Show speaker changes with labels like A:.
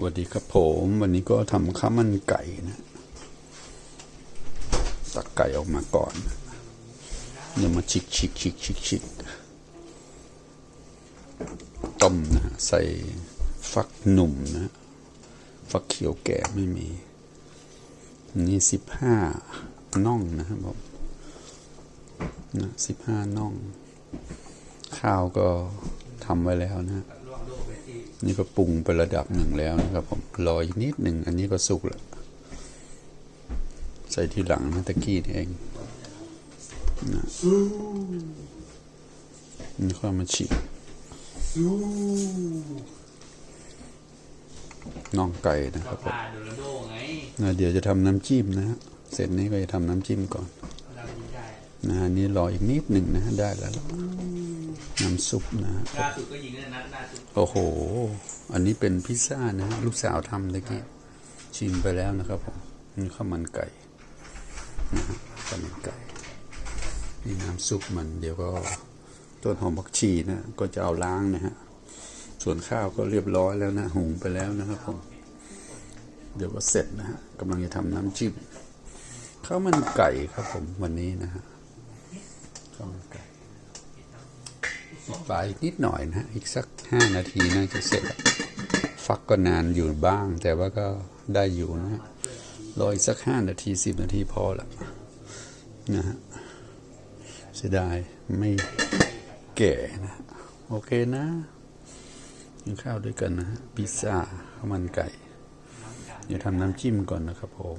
A: สวัสดีครับผมวันนี้ก็ทำข้าวมันไก่นะตักไก่ออกมาก่อนเดี๋ยวมาชิกชิกชิกชิกชิกต้มนะฮะใส่ฟักหนุ่มนะฟักเขียวแก่ไม่มี นี่สิบห้าน่องนะครับผมนะสิบห้าน่อง ข้าวก็ทำไว้แล้วนะ นี่ก็ปรุงไประดับหนึ่งแล้วนะครับผมรออีกนิดหนึ่งอันนี้ก็สุกแล้วใส่ที่หลังนะตะกี้เองนะนี่ค่อยมาฉีกน่องไก่นะครับผมนะเดี๋ยวจะทำน้ำจิ้มนะฮะเสร็จนี้ก็จะทำน้ำจิ้มก่อนนะฮะนี่รออีกนิดหนึ่งนะฮะได้แล้ว น้ำซุปนะฮะ
B: ล่าสุดก็ยิงเนี่ยนัดล่าสุด
A: โอ้โห อันนี้เป็นพิซซ่านะฮะลูกสาวทำตะกี้ชิมไปแล้วนะครับผมนี่ข้าวมันไก่นะฮะข้าวมันไก่นี่น้ำซุปมัน เดี๋ยวก็ต้นหอมผักชีนะก็จะเอาล้างนะฮะส่วนข้าวก็เรียบร้อยแล้วนะหุงไปแล้วนะครับผมเดี๋ยวก็เสร็จนะฮะกำลังจะทำน้ำจิ้มข้าวมันไก่ครับผมวันนี้นะฮะข้าวมันไก่ ปลาอีกนิดหน่อยนะอีกสักห้านาทีน่าจะเสร็จ ฟักก็นานอยู่บ้าง แต่ว่าก็ได้อยู่นะรออีกสักห้านาทีสิบนาทีพอละนะฮะเสียดายไม่แก่นะ โอเคนะกินข้าวด้วยกันนะพิซซ่าข้าวมันไก่ เดี๋ยวทำน้ำจิ้มก่อนนะครับผม